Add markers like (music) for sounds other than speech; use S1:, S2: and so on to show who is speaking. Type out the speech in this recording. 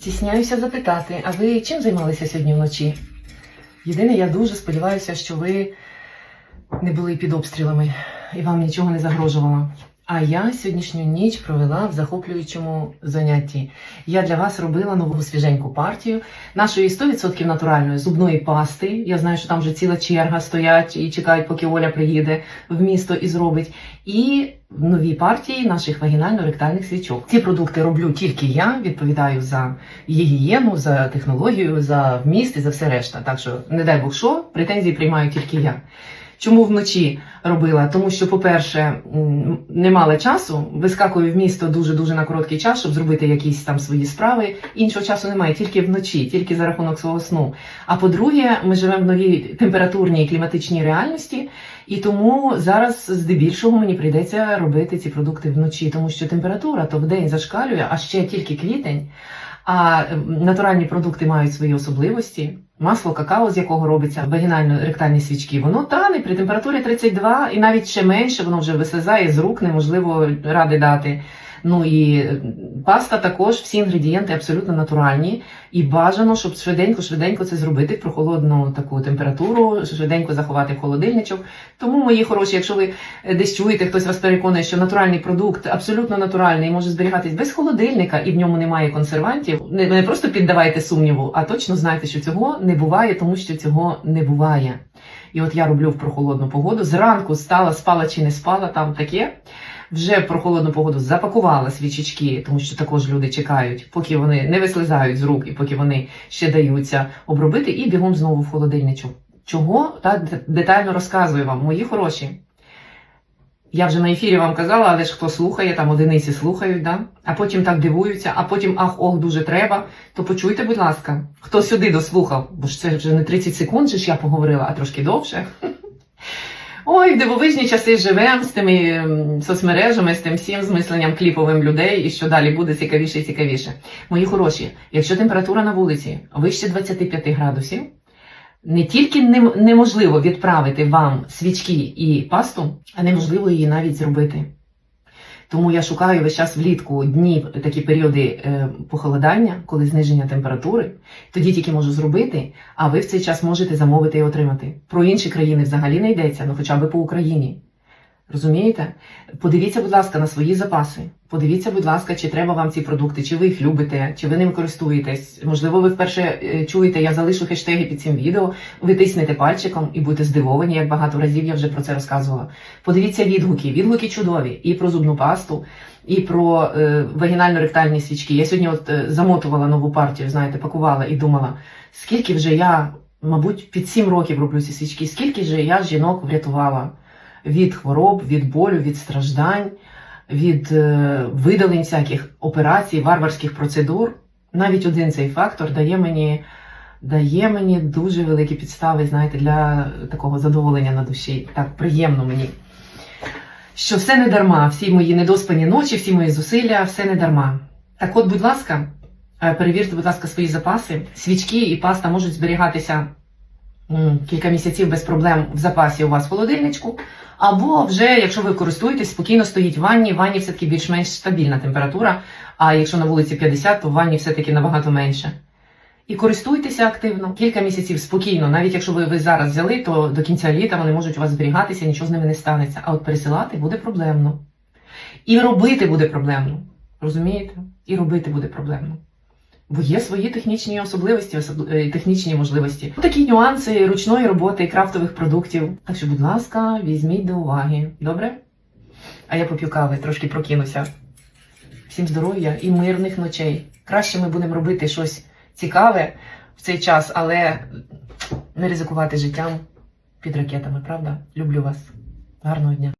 S1: Стісняюся запитати, а ви чим займалися сьогодні вночі? Єдине, я дуже сподіваюся, що ви не були під обстрілами і вам нічого не загрожувало. А я сьогоднішню ніч провела в захоплюючому занятті. Я для вас робила нову свіженьку партію нашої 100% натуральної зубної пасти. Я знаю, що там вже ціла черга стоять і чекають, поки Оля приїде в місто і зробить. І нові партії наших вагінально-ректальних свічок. Ці продукти роблю тільки я, відповідаю за гігієну, за технологію, за вміст і за все решта. Так що, не дай Бог що, претензії приймаю тільки я. Чому вночі робила? Тому що, по-перше, не мала часу, вискакую в місто дуже-дуже на короткий час, щоб зробити якісь там свої справи. Іншого часу немає, тільки вночі, тільки за рахунок свого сну. А по-друге, ми живемо в новій температурній кліматичній реальності, і тому зараз здебільшого мені прийдеться робити ці продукти вночі, тому що температура то в день зашкалює, а ще тільки квітень. А ем, натуральні продукти мають свої особливості. Масло какао, з якого робиться вагінально-ректальні свічки, воно тане при температурі 32 і навіть ще менше, воно вже вислизає з рук, неможливо ради дати. Ну і паста також, всі інгредієнти абсолютно натуральні. І бажано, щоб швиденько-швиденько це зробити в прохолодну таку температуру, швиденько заховати в холодильничок. Тому, мої хороші, якщо ви е, десь чуєте, хтось вас переконує, що натуральний продукт абсолютно натуральний може зберігатись без холодильника і в ньому немає консервантів, не просто піддавайте сумніву, а точно знайте, що цього не буває, тому що цього не буває. І от я роблю в прохолодну погоду. Зранку стала, спала чи не спала, там таке. Вже в прохолодну погоду запакувала свічечки, тому що також люди чекають, поки вони не вислизають з рук і поки вони ще даються обробити, і бігом знову в холодильничок. Чого так детально розказую вам, мої хороші. Я вже на ефірі вам казала, але ж хто слухає, там одиниці слухають, да? а потім так дивуються, а потім ах, ох, дуже треба. То почуйте, будь ласка, хто сюди дослухав, бо ж це вже не 30 секунд, ж я поговорила, а трошки довше. (laughs) Ой, дивовижні часи живемо з тими соцмережами, з тим всім з мисленням кліповим людей, і що далі буде цікавіше і цікавіше. Мої хороші, якщо температура на вулиці вище 25 градусів, не тільки нем- неможливо відправити вам свічки і пасту, а неможливо її навіть зробити. Тому я шукаю весь час влітку дні, такі періоди е, похолодання, коли зниження температури. Тоді тільки можу зробити, а ви в цей час можете замовити і отримати. Про інші країни взагалі не йдеться, ну хоча б по Україні. Розумієте? Подивіться, будь ласка, на свої запаси. Подивіться, будь ласка, чи треба вам ці продукти, чи ви їх любите, чи ви ними користуєтесь. Можливо, ви вперше е, чуєте, я залишу хештеги під цим відео, ви тиснете пальчиком і будете здивовані, як багато разів я вже про це розказувала. Подивіться відгуки. Відгуки чудові і про зубну пасту, і про е, вагінально-ректальні свічки. Я сьогодні от е, замотувала нову партію, знаєте, пакувала і думала, скільки вже я, мабуть, під 7 років роблю ці свічки, скільки же я жінок врятувала від хвороб, від болю, від страждань, від е, видалень всяких операцій, варварських процедур. Навіть один цей фактор дає мені, дає мені дуже великі підстави, знаєте, для такого задоволення на душі. Так приємно мені. Що все не дарма, всі мої недоспані ночі, всі мої зусилля, все не дарма. Так от, будь ласка, е, перевірте, будь ласка, свої запаси. Свічки і паста можуть зберігатися кілька місяців без проблем в запасі у вас в холодильничку. Або вже, якщо ви користуєтесь, спокійно стоїть в ванні. В ванні все-таки більш-менш стабільна температура. А якщо на вулиці 50, то в ванні все-таки набагато менше. І користуйтеся активно кілька місяців спокійно. Навіть якщо ви, ви зараз взяли, то до кінця літа вони можуть у вас зберігатися, нічого з ними не станеться. А от пересилати буде проблемно. І робити буде проблемно. Розумієте? І робити буде проблемно. Бо є свої технічні особливості, особ... е, технічні можливості. Такі нюанси ручної роботи і крафтових продуктів. Так що, будь ласка, візьміть до уваги. Добре? А я поп'ю кави, трошки прокинуся. Всім здоров'я і мирних ночей. Краще ми будемо робити щось цікаве в цей час, але не ризикувати життям під ракетами, правда? Люблю вас. Гарного дня.